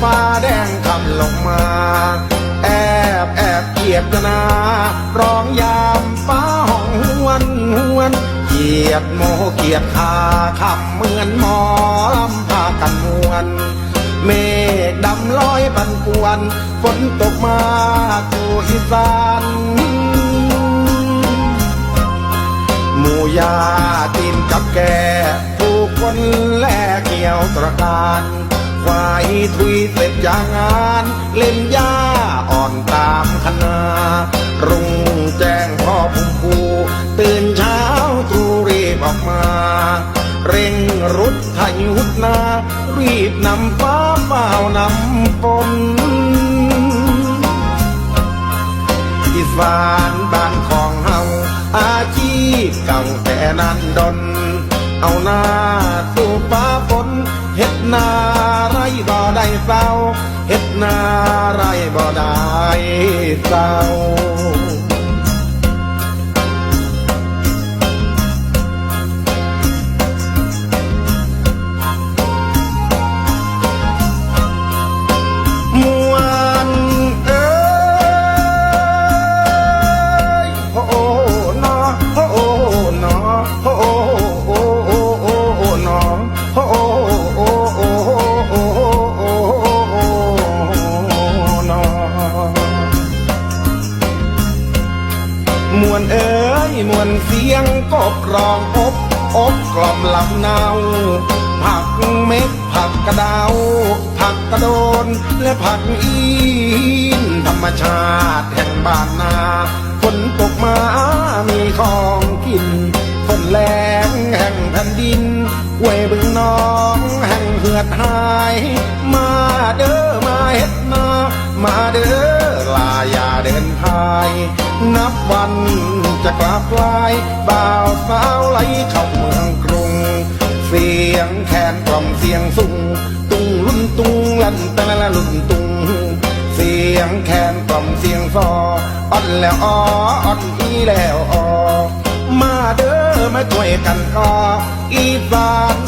ฟ้าแดงคำลงมา แอบแอบเกียดนาร้องยามฟ้าห้องหวนหวนเกียดโมเกียดคาคำเหมือนหมอลำพากันมวน เมฆดำลอยปันป่วน ฝนตกมาสู่อีสานหมู่ยาตีนกับแกผู้คนแลกเกี่ยวตระการ ทุยเสร็จจากงาน เล่นยาอ่อนตามคณะรุ่งแจ้งพ่อพุ่มพูตื่นเช้าตรูรีบออกมา เร่งรุดทายุดนา รีบนำฟ้าเฝ้านำฝนอีสานบ้านของเฮาอาชีพเก่าแต่นานดน เอาหน้าสู่ฟ้าฝนเฮ็ดนา บ่ได้เศร้าเฮ็ดนาไรบ่ได้เศร้า มวนเสียงกบรองอบอบกล่อมลำเนา ผักเม็ดผักกระดาว ผักกระโดน และผักอีนธรรมชาติแห่งบ้านนาฝนตกมามีของกินฝนแรงแห่งแผ่นดินเวยบึงน้องแห่งเหือดหาย มาเด้อมาเฮ็ดนา มาเด้อลาอย่าเดินพาย นับวันจะกลับลายบ่าวสาวไหลเข้าเมืองกรุง เสียงแคนกล่อมเสียงสูงตุงลุ่นตุงลันตะละลุ่นตุง เสียงแคนกล่อมเสียงซออ่อนแล้วอ้ออ่อนอีแล้วอ้อมาเด้อมาช่วยกันก็อีสาน